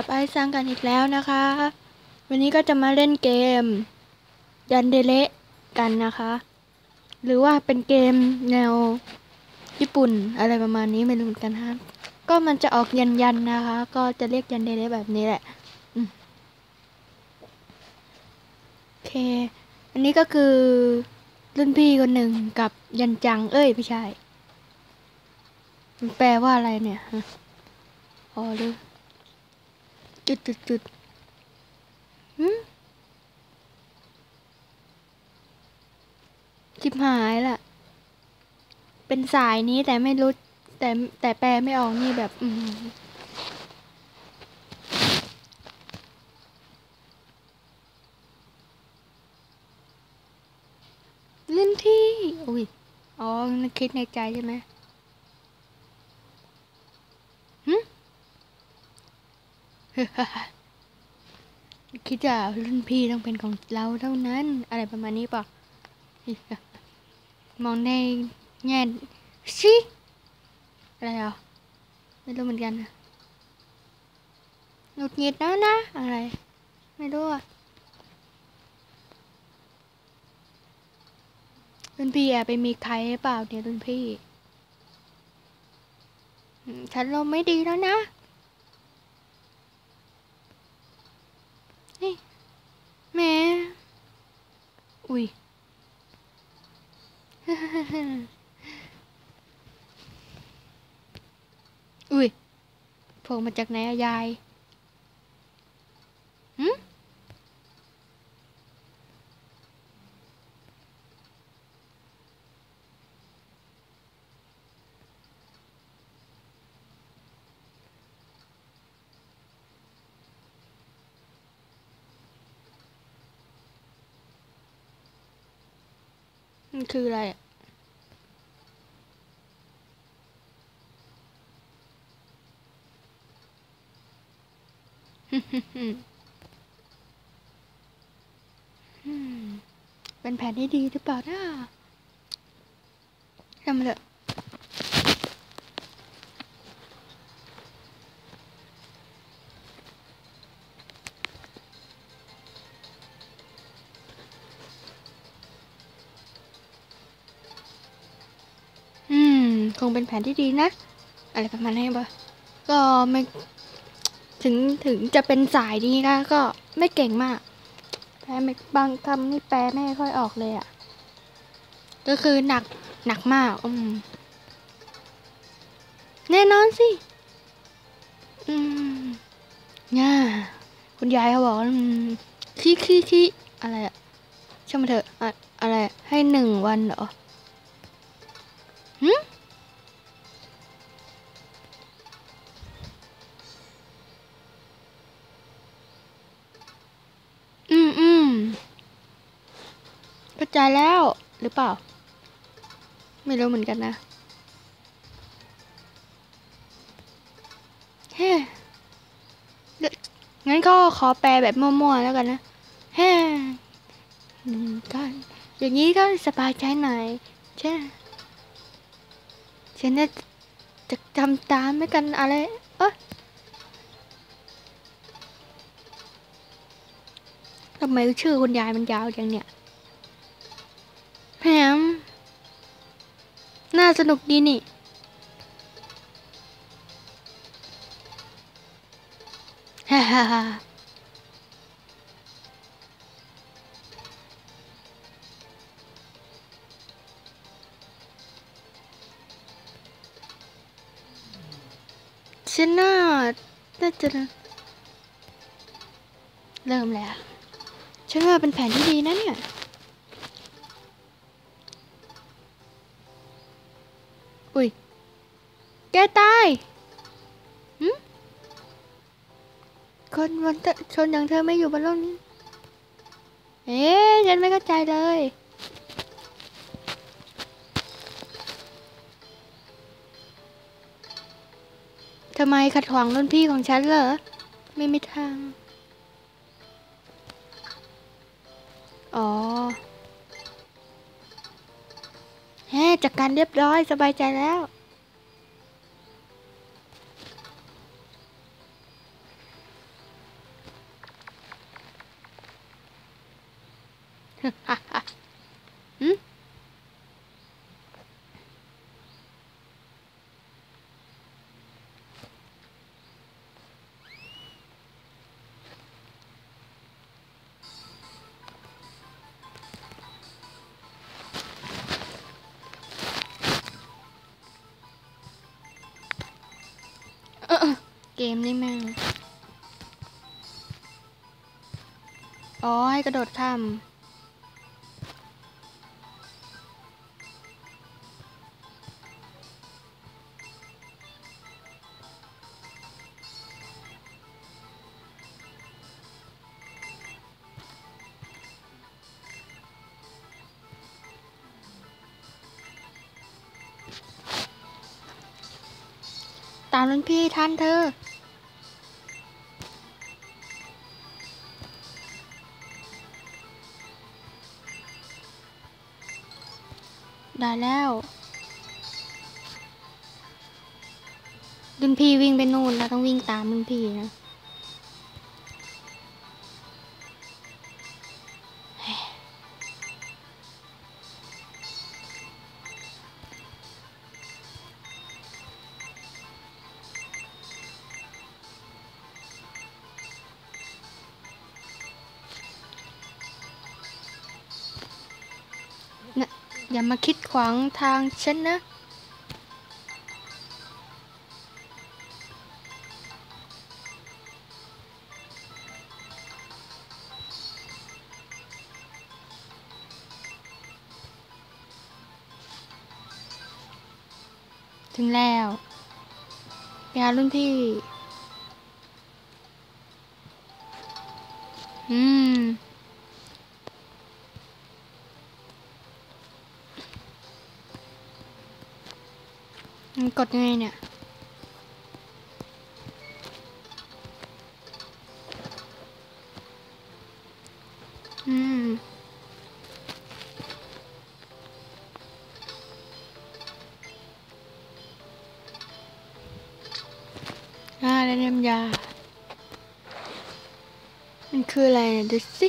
กับไอซังกันอีกแล้วนะคะ วันนี้ก็จะมาเล่นเกม ยันเดเละกันนะคะ หรือว่าเป็นเกมแนวญี่ปุ่นอะไรประมาณนี้ไม่รู้เหมือนกันฮะก็มันจะออกยันยันนะคะ ก็จะเรียกยันเดเละแบบนี้แหละโอเค อันนี้ก็คือรุ่นพี่คนหนึ่งกับยันจัง เอ้ยไม่ใช่มันแปลว่าอะไรเนี่ยอ๋อหรือ จุดจุดจุดหืมจิบหายละเป็นสายนี้แต่ไม่รู้ แต่แต่แปลไม่ออกนี่แบบ อืมเล่นที่ อุ้ย อ๋อนึกคิดในใจใช่ไหม คิดว่ารุ่นพี่ต้องเป็นของเราเท่านั้น อะไรประมาณนี้ป่ะมองในแง่ชิอะไรอะไม่รู้เหมือนกันนะหงุดหงิดนะนะ อะไร ไม่รู้อะรุ่นพี่แอบไปมีใครหรือเปล่าเนี่ยรุ่นพี่ฉันเราไม่ดีแล้วนะ นี่แหม่อุ้ย อุ้ยโผล่มาจากไหนอะยายหืมมันคืออะไรอะ เป็นแผนที่ดีหรือเปล่านะทำเลยอืมคงเป็นแผนที่ดีนะ อะไรประมาณนี้ปะก็ไม่ ถึงถึงจะเป็นสายนี้นะก็ไม่เก่งมาก แปลไม่บางคำนี่แปลไม่ค่อยออกเลยอะ่ะ ก็คือหนักหนักมาก อืม แน่นอนสิ อืมง่าคุณยายเขาบอกว่าขี้ขี้ขี้อะไรอะช่างมาเถอะอะอะไร ให้หนึ่งวันเหรอหึอื เข้าใจแล้วหรือเปล่า ไม่รู้เหมือนกันนะเฮ้งั้นก็ขอแปลแบบมั่วๆแล้วกันนะเฮ้ก็อย่างนี้ก็สบายใจหน่อยใช่ฉันจะจำตามไม่กันอะไร เอ้ยทำไมชื่อคุณยายมันยาวจังเนี่ย แถมน่าสนุกดีนี่ฮ่าฮ่าฮ่าฉันน่าน่าจะเริ่มแล้ว ฉันว่าเป็นแผนที่ดีนะเนี่ย อุ้ย แกตายหืมคนบนชนอย่างเธอไม่อยู่บนโลกนี้ เอ๊ะฉันไม่เข้าใจเลยทำไมขัดขวางรุ่นพี่ของฉันเหรอ ไม่มีทาง อ๋อ จัดการเรียบร้อยสบายใจแล้ว เกมนี่แม่ง อ๋อ ให้กระโดดข้ามตามรุ่นพี่ทันเธอาแล้ว ดุนพี่วิ่งไปนู่นเราต้องวิ่งตามดุนพี่นะ อย่ามาคิดขวางทางฉันนะ ถึงแล้วไปหารุ่นพี่ อืม กดยังไงเนี่ย อืม อ่าได้น้ำยา มันคืออะไรเนี่ยดูสิ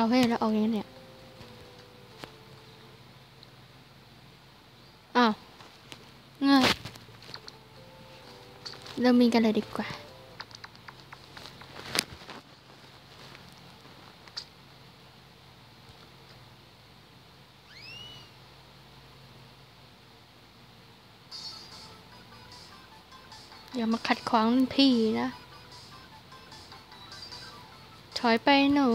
เอาให้แล้วเอาอย่างนี้เนี่ยอ้าวเงยเรามีกันเลยดีกว่าอย่ามาขัดขวางพี่นะ ถอยไปหนู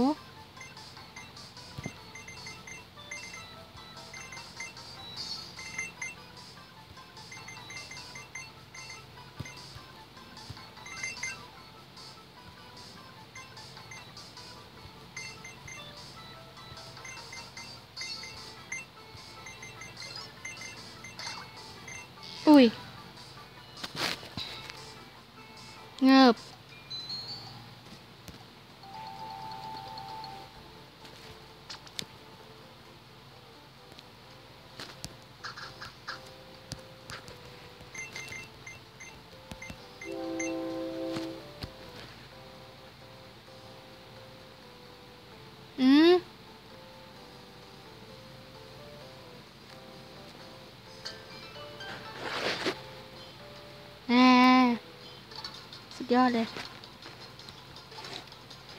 สุดยอดเลย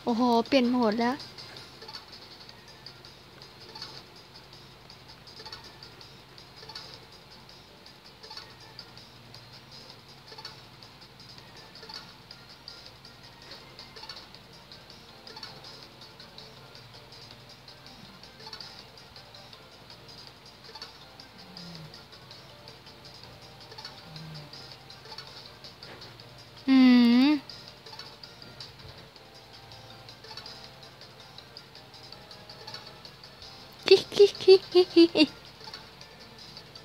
โอ้โห เปลี่ยนโหมดแล้ว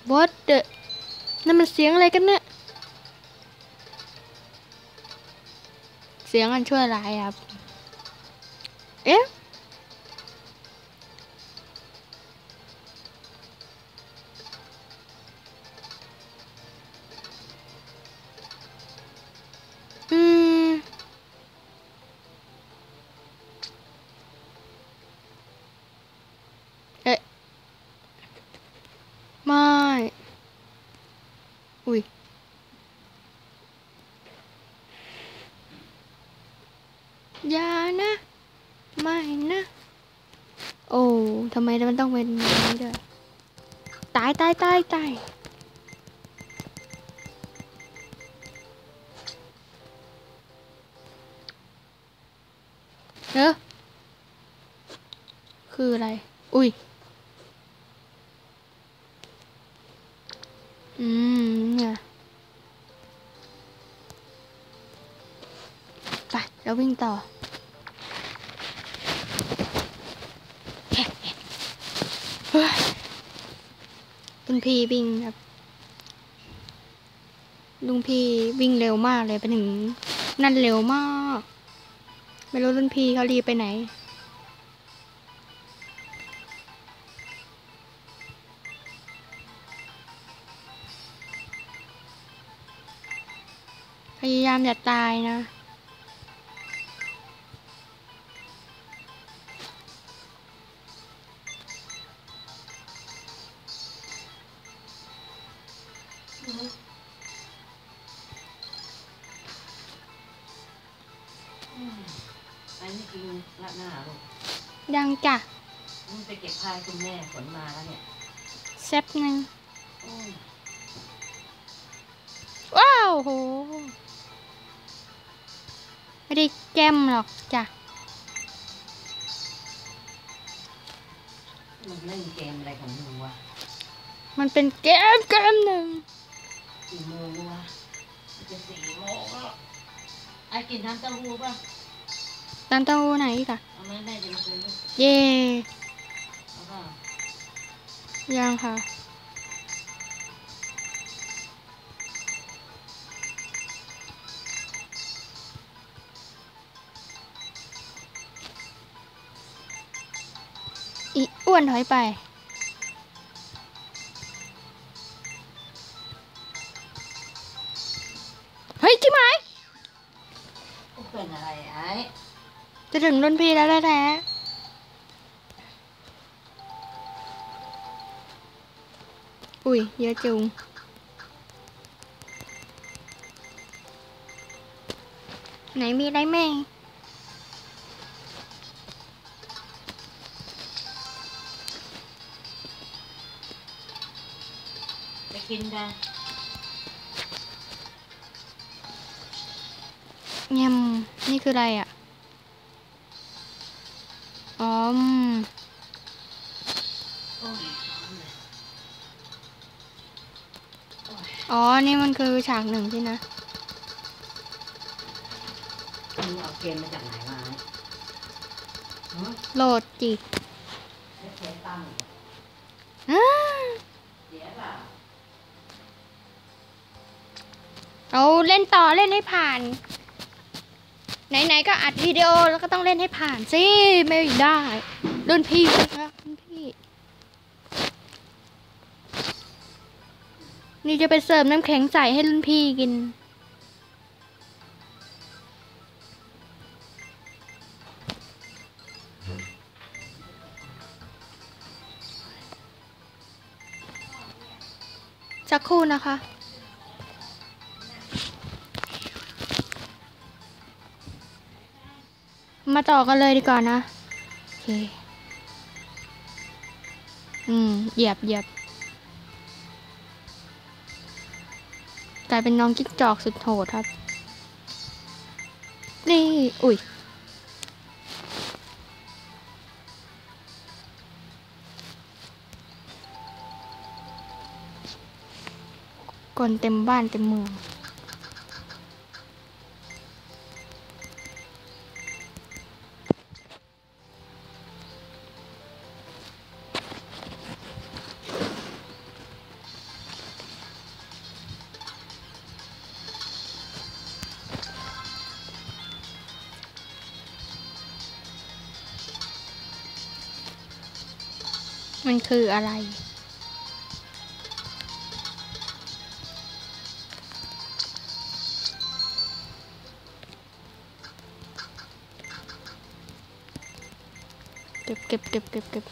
บอตเดนั่นมันเสียงอะไรกันเนี่ยเสียงอันช่วยอะไรครับ เอ๊ะ ทำไมมันต้องเป็นอย่างนี้ด้วย ตายตายตายตายเออคืออะไร อุ้ย อืมเนี่ยไปแล้ววิ่งต่อ เฮ้ย ลุงพี่วิ่งครับลุงพี่วิ่งเร็วมากเลยไปถึงนั่นเร็วมาก ไม่รู้รุ่นพี่เขารีไปไหน พยายามอย่าตายนะ มึงไปเก็บพายคุณแม่ฝนมาแล้วเนี่ยแซ่บหนึ่งโอ้ยว้าวโห ไม่ได้แก้มหรอกจ้ะมึงเล่นเกมอะไรของมึงวะ มันเป็นเกมเกมหนึ่งกี่โมงวะมันจะสี่โมงแล้วไอ้กินน้ำเต้าหู้ป่ะน้ำเต้าหู้ไหนอีกอะเอาไหมแม่จะมาซื้อเย่เอาเปล่า ยังค่ะ อีอ้วนถอยไป เฮ้ยจิ๋มไหมเป็นอะไรไอ้ จะถึงรุ่นพี่แล้วแท้ๆ อุ้ยเยอะจุงไหนมีอะไรแม่งไปกินกันแงมนี่คืออะไรอะอ๋อ อ๋อ นี่มันคือฉากหนึ่งที่นะมึงเอาเกมมาจากไหนมาไอ้หือโหลดจิไม่เคยตั้งอ้าเสียเปล่าเอาเล่นต่อเล่นให้ผ่าน ไหนๆก็อัดวิดีโอแล้วก็ต้องเล่นให้ผ่านสิ ไม่ได้ รุ่นพี่นะครับรุ่นพี่ นี่จะไปเสิร์ฟน้ำแข็งใสให้รุ่นพี่กิน สักครู่นะคะมาต่อกันเลยดีกว่านะ โอเค อืม เหยียบเหยียบ กลายเป็นน้องกิ๊กจอกสุดโหดครับ นี่ อุ้ยคนเต็มบ้านเต็มเมือง มันคืออะไร เก็บเก็บเก็บเก็บเก็บ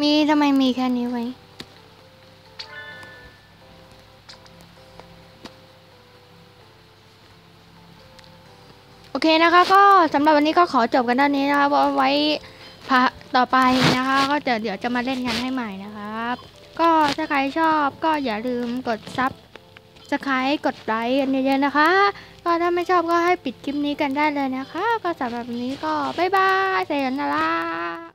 มีทำไมมีแค่นี้ไว้โอเคนะคะก็สำหรับวันนี้ก็ขอจบกันด้านนี้นะคะไว้พะ ต่อไปนะคะ ก็จะเดี๋ยวจะมาเล่นกันให้ใหม่นะครับ ก็ถ้าใครชอบก็อย่าลืมกดซับสไครต์กดไลค์กันเยอะๆนะคะ ก็ถ้าไม่ชอบก็ให้ปิดคลิปนี้กันได้เลยนะคะ ก็สำหรับวันนี้ก็บ๊ายบายเซยนารา